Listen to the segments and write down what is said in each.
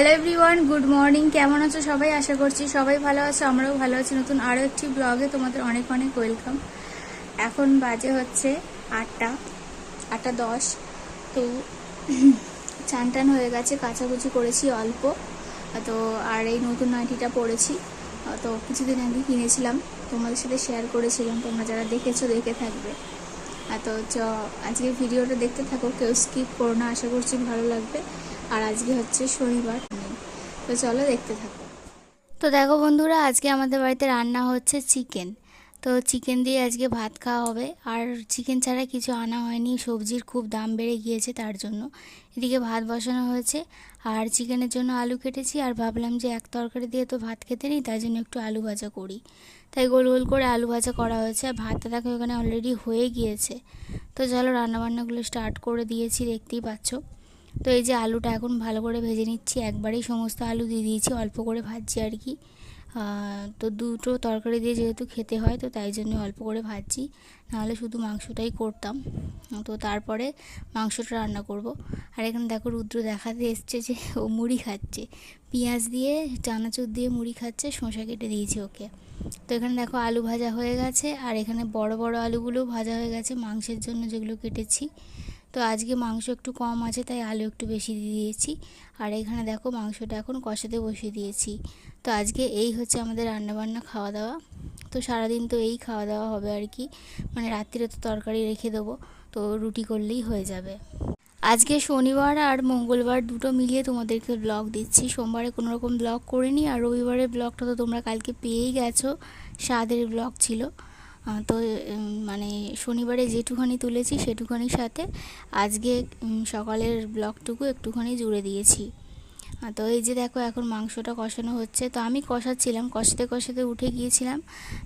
Hello everyone good morning কেমন আছো সবাই? আশা করছি সবাই ভালো আছো, আমরাও ভালো আছি। নতুন আরও একটি ব্লগে তোমাদের অনেক অনেক ওয়েলকাম এখন বাজে হচ্ছে আটটা আটটা দশ। তো চান টান হয়ে গেছে, কাচাকুচি করেছি অল্প। তো আর এই নতুন নাইটিটা পরেছি। তো কিছুদিন আগে কিনেছিলাম, তোমাদের সাথে শেয়ার করেছিলাম, তোমরা যারা দেখেছ দেখে থাকবে। তো চ আজকে ভিডিওটা দেখতে থাকো, কেউ স্কিপ করো না, আশা করছি ভালো লাগবে। আর আজকে হচ্ছে শনিবার। তো চলো দেখতে থাকো। তো দেখো বন্ধুরা, আজকে আমাদের বাড়িতে রান্না হচ্ছে চিকেন। তো চিকেন দিয়ে আজকে ভাত খাওয়া হবে। আর চিকেন ছাড়া কিছু আনা হয়নি। সবজির খুব দাম বেড়ে গিয়েছে তার জন্য। এদিকে ভাত বসানো হয়েছে। আর চিকেনের জন্য আলু কেটেছি। আর ভাবলাম যে এক তরকারি দিয়ে তো ভাত খেতে নেই, তাই জন্য একটু আলু ভাজা করি। তাই গোল গোল করে আলু ভাজা করা হয়েছে। আর ভাতটা দেখো এখানে অলরেডি হয়ে গিয়েছে। তো চলো রান্নাবান্নাগুলো স্টার্ট করে দিয়েছি, দেখতেই পাচ্ছ। তো এই যে আলুটা এখন ভালো করে ভেজে নিচ্ছি, একবারেই সমস্ত আলু দিয়ে দিয়েছি, অল্প করে ভাজছি আর কি। তো দুটো তরকারি দিয়ে যেহেতু খেতে হয়, তো তাই জন্য অল্প করে ভাজছি। নাহলে শুধু মাংসটাই করতাম। তো তারপরে মাংসটা রান্না করব। আর এখানে দেখো রুদ্র দেখাতে এসছে যে ও মুড়ি খাচ্ছে। পেঁয়াজ দিয়ে, চানাচুর দিয়ে মুড়ি খাচ্ছে, শসা কেটে দিয়েছি ওকে। তো এখানে দেখো আলু ভাজা হয়ে গেছে, আর এখানে বড় বড় আলুগুলো ভাজা হয়ে গেছে, মাংসের জন্য যেগুলো কেটেছি। তো আজকে মাংস একটু কম আছে, তাই আলু একটু বেশি দিয়ে দিয়েছি। আর এখানে দেখো মাংসটা এখন কষাতে বসিয়ে দিয়েছি। তো আজকে এই হচ্ছে আমাদের রান্নাবান্না খাওয়া দাওয়া তো সারাদিন তো এই খাওয়া দাওয়া হবে আর কি। মানে রাত্রিরে তো তরকারি রেখে দেবো, তো রুটি করলেই হয়ে যাবে। আজকে শনিবার আর মঙ্গলবার দুটো মিলিয়ে তোমাদেরকে ব্লগ দিচ্ছি। সোমবারে কোনো রকম ব্লগ করিনি, আর রবিবারের ব্লগটা তো তোমরা কালকে পেয়েই গেছো। স্বাদের ব্লগ ছিল। তো মানে শনিবারে যেটুখানি তুলেছি সেটুখানির সাথে আজকে সকালের ব্লগটুকু একটুখানি জুড়ে দিয়েছি। তো এই যে দেখো এখন মাংসটা কষানো হচ্ছে। তো আমি কষাচ্ছিলাম, কষাতে কষাতে উঠে গিয়েছিলাম,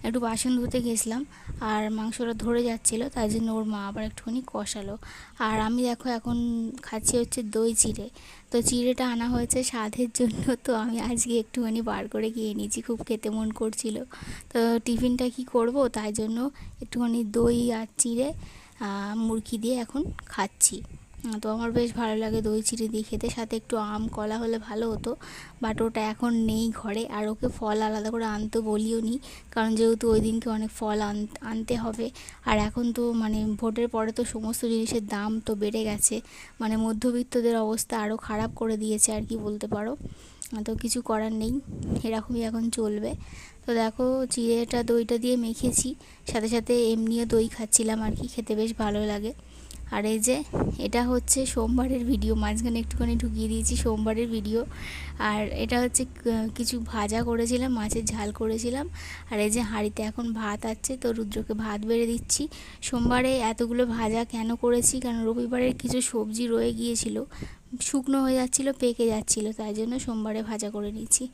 একটু বাসন ধুতে গেছিলাম, আর মাংসটা ধরে যাচ্ছিল, তাই জন্য ওর মা আবার একটুখানি কষালো। আর আমি দেখো এখন খাচ্ছি হচ্ছে দই চিড়ে। তো চিড়েটা আনা হয়েছে স্বাদের জন্য, তো আমি আজকে একটুখানি বার করে গিয়ে নিয়েছি, খুব খেতে মন করছিল। তো টিফিনটা কি করব, তাই জন্য একটুখানি দই আর চিড়ে মুরগি দিয়ে এখন খাচ্ছি। তো আমার বেশ ভালো লাগে দই চিড়ে দিয়ে খেতে। সাথে একটু আম, কলা হলে ভালো হতো। বাট ওটা এখন নেই ঘরে। আর ওকে ফল আলাদা করে আনতে বলিও নি। কারণ যেহেতু ওই দিনকে অনেক ফল আনতে হবে। আর এখন তো মানে ভোটের পরে তো সমস্ত জিনিসের দাম তো বেড়ে গেছে। মানে মধ্যবিত্তদের অবস্থা আরও খারাপ করে দিয়েছে আর কি বলতে পারো। তো কিছু করার নেই। এরকমই এখন চলবে। তো দেখো, চিড়েটা দইটা দিয়ে মেখেছি। সাথে সাথে এমনিও দই খাচ্ছিলাম আর কি। খেতে বেশ ভালো লাগে। আর এই যে এটা হচ্ছে সোমবারের ভিডিও, মাঝখানে একটুখানি ঢুকিয়ে দিয়েছি সোমবারের ভিডিও। আর এটা হচ্ছে কিছু ভাজা করেছিলাম, মাছের ঝাল করেছিলাম। আর এই যে হাঁড়িতে এখন ভাত আছে, তো রুদ্রকে ভাত বেড়ে দিচ্ছি। সোমবারে এতগুলো ভাজা কেন করেছি? কারণ রবিবারের কিছু সবজি রয়ে গিয়েছিল। শুকনো হয়ে যাচ্ছিল, পেকে যাচ্ছিল, তাই জন্য সোমবারে ভাজা করে নিয়েছি।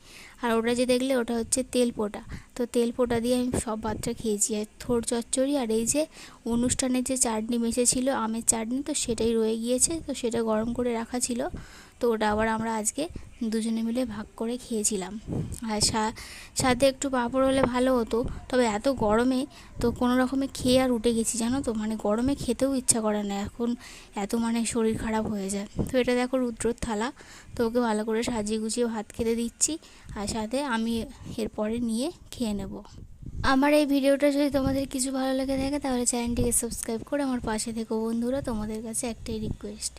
আর ওটা যে দেখলে, ওটা হচ্ছে তেল পোটা। তো তেল পোটা দিয়ে আমি সব ভাতটা খেয়েছি। আর থোর চচ্চড়ি আর এই যে অনুষ্ঠানের যে চাটনি মেশেছিল আমের চাটনি, তো সেটাই রয়ে গিয়েছে, তো সেটা গরম করে রাখা ছিল। তো ওটা আবার আমরা আজকে দুজনে মিলে ভাগ করে খেয়েছিলাম। আর সাথে একটু পাঁপড় হলে ভালো হতো, তবে এত গরমে তো কোনো রকমে খেয়ে আর উঠে গেছি, জানো তো? মানে গরমে খেতেও ইচ্ছা করে না, এখন এত মানে শরীর খারাপ হয়ে যায়। তো এটা দেখো রুদ্রর থালা, তো ওকে ভালো করে সাজিয়ে গুছিয়ে ভাত খেতে দিচ্ছি, আর সাথে আমি এরপরে নিয়ে খেয়ে নেব। আমার এই ভিডিওটা যদি তোমাদের কিছু ভালো লেগে থাকে, তাহলে চ্যানেলটিকে সাবস্ক্রাইব করে আমার পাশে থেকো বন্ধুরা, তোমাদের কাছে একটাই রিকোয়েস্ট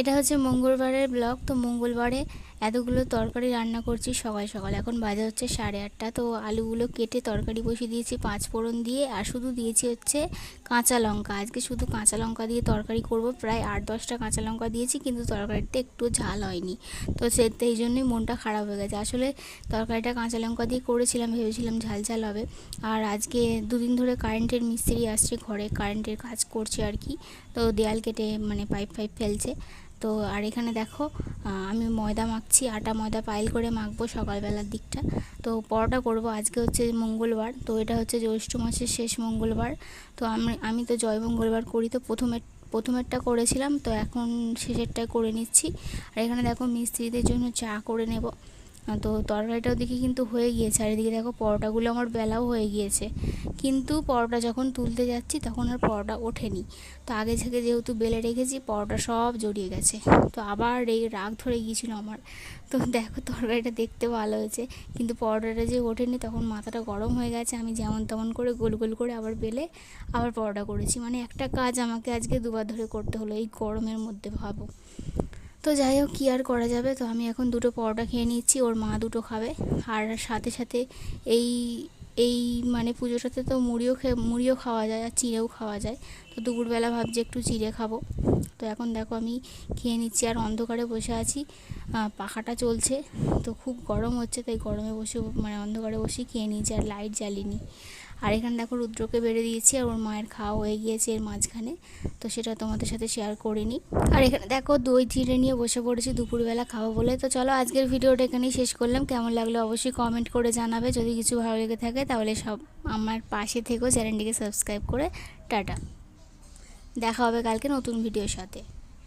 এটা হচ্ছে মঙ্গলবারের ব্লগ তো মঙ্গলবারে এতগুলো তরকারি রান্না করছি সকাল সকাল। এখন বাজে হচ্ছে সাড়ে আটটা। তো আলুগুলো কেটে তরকারি বসিয়ে দিয়েছি পাঁচ ফোড়ন দিয়ে আর শুধু দিয়েছি হচ্ছে কাঁচা লঙ্কা। আজকে শুধু কাঁচা লঙ্কা দিয়ে তরকারি করব। প্রায় আট দশটা কাঁচা লঙ্কা দিয়েছি কিন্তু তরকারিটা একটু ঝাল হয়নি। তো সে এই জন্যই মনটা খারাপ হয়ে গেছে। আসলে তরকারিটা কাঁচা লঙ্কা দিয়ে করেছিলাম, ভেবেছিলাম ঝাল ঝাল হবে। আর আজকে দুদিন ধরে কারেন্টের মিস্ত্রি আসছে ঘরে, কারেন্টের কাজ করছে আর কি। তো দেয়াল কেটে মানে পাইপ ফাইপ ফেলছে। তো আর এখানে দেখো আমি ময়দা মাখছি, আটা ময়দা পাইল করে মাখবো সকালবেলার দিকটা। তো পরোটা করব আজকে হচ্ছে মঙ্গলবার, তো এটা হচ্ছে জ্যৈষ্ঠ মাসের শেষ মঙ্গলবার। তো আমি আমি তো জয় মঙ্গলবার করি, তো প্রথমে, প্রথমেরটা করেছিলাম, তো এখন শেষেরটা করে নিচ্ছি। আর এখানে দেখো মিস্ত্রিদের জন্য চা করে নেব। তো তরকারিটাও দেখি কিন্তু হয়ে গিয়েছে আর এদিকে দেখো পরোটাগুলো আমার বেলাও হয়ে গিয়েছে। কিন্তু পরোটা যখন তুলতে যাচ্ছি তখন আর পরোটা ওঠেনি। তো আগে থেকে যেহেতু বেলে রেখেছি, পরোটা সব জড়িয়ে গেছে। তো আবার এই রাগ ধরে গিয়েছিল আমার। তো দেখো তরকারিটা দেখতে ভালো হয়েছে। কিন্তু পরোটাটা যে ওঠেনি তখন মাথাটা গরম হয়ে গেছে। আমি যেমন তেমন করে গোল গোল করে আবার বেলে আবার পরোটা করেছি। মানে একটা কাজ আমাকে আজকে দুবার ধরে করতে হলো এই গরমের মধ্যে, ভাবো। তো যাই হোক, কী আর করা যাবে? তো আমি এখন দুটো পরোটা খেয়ে নিচ্ছি, ওর মা দুটো খাবে। আর সাথে সাথে এই এই মানে পুজোটাতে তো মুড়িও খেয়ে মুড়িও খাওয়া যায় আর চিড়েও খাওয়া যায়। তো দুপুরবেলা ভাবছি একটু চিড়ে খাব। তো এখন দেখো আমি খেয়ে নিচ্ছি আর অন্ধকারে বসে আছি। পাখাটা চলছে। তো খুব গরম হচ্ছে, তাই গরমে বসে মানে অন্ধকারে বসে খেয়ে নিয়েছি আর লাইট জ্বালিনি। আর এখানে দেখো রুদ্রকে বেড়ে দিয়েছি আর ওর মায়ের খাওয়া হয়ে গিয়েছে এর মাঝখানে। তো সেটা তোমাদের সাথে শেয়ার করিনি আর এখানে দেখো দই চিড়ে নিয়ে বসে পড়েছি দুপুরবেলা খাব বলে। তো চলো আজকের ভিডিওটা এখানেই শেষ করলাম। কেমন লাগল অবশ্যই কমেন্ট করে জানাবে। যদি কিছু ভালো লেগে থাকে তাহলে সব আমার পাশে থেকেও চ্যানেলটিকে সাবস্ক্রাইব করে। টাটা। দেখা হবে কালকে নতুন ভিডিওর সাথে।